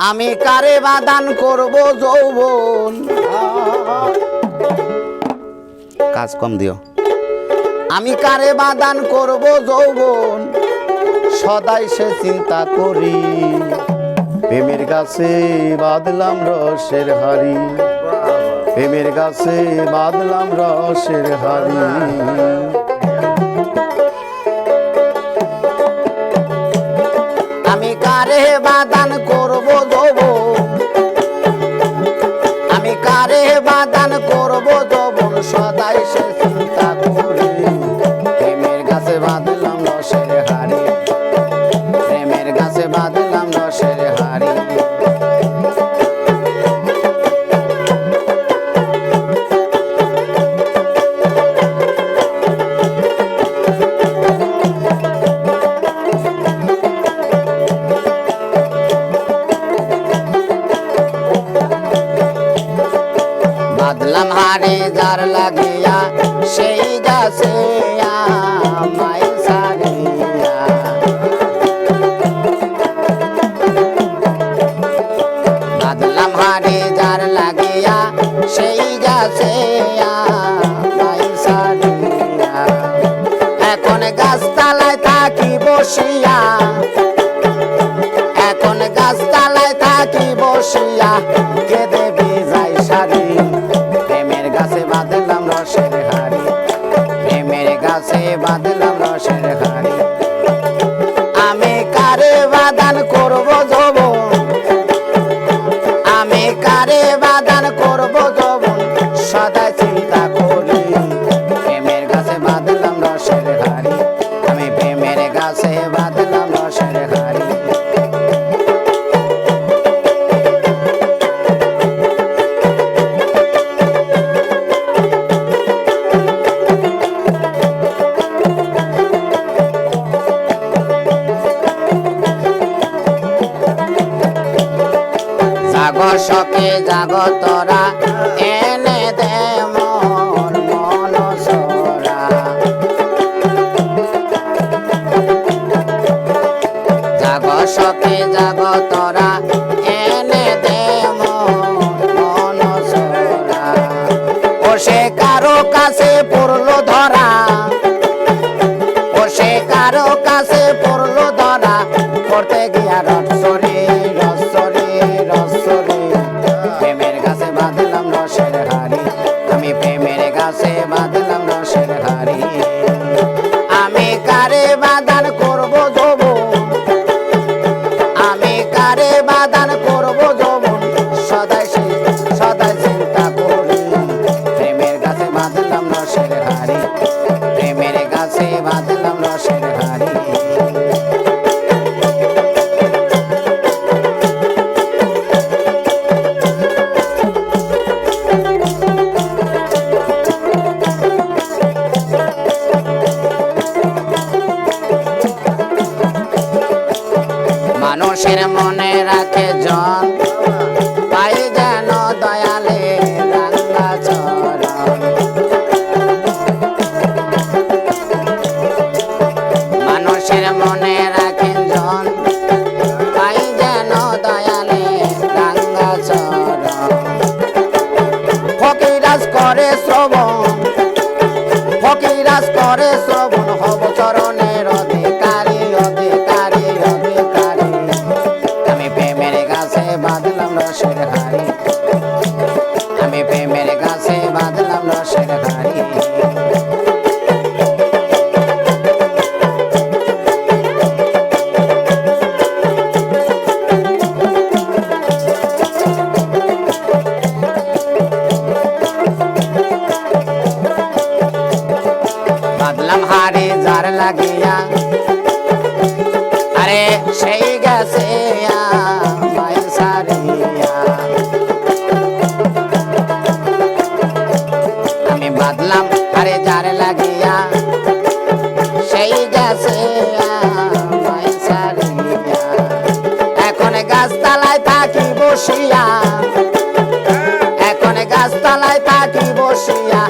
আমি কারে বাদান করব যৌবন? কাজ কম দিও। আমি কারে বাদান করব যৌবন? সদাই সে চিন্তা করি। প্রেমের গাছে বাদলাম রসের হাড়ি। প্রেমের গাছে বাদলাম রসের হাড়ি। আমি কারে বাদান করব দেব আমি কারে বাদান করব বাদলাম হারে যার লাগিয়া, সেই গাছে আমায় যার লাগিয়া, সেই গাছে আমায় সারিয়া। এখন গাছতলায় থাকি বসিয়া, এখন গাছতলায় থাকি বসিয়া রসের হারি প্রেমের গাছে বাঁধলাম রসের হারি আমি কারে বাদান করব ধব আমি কারে বাদান করব জাগ শকে জাগ তোরা, এনে দে মন সরা জাগ শকে জাগ তোরা, এনে দে মোর মন সরা ও সে কারও কাছে পড়ল ধরা ও সে কারও কাছে প্রেমের গাছে মানুষের মনে রাখে জন রসের হাড়ি বাদলাম হারে যার লাগিয়া। আরে লাগিয়া সেই গাছে এখন গাছ তালায় থাকি বসিয়া এখন গাছ তালায় থাকি বসিয়া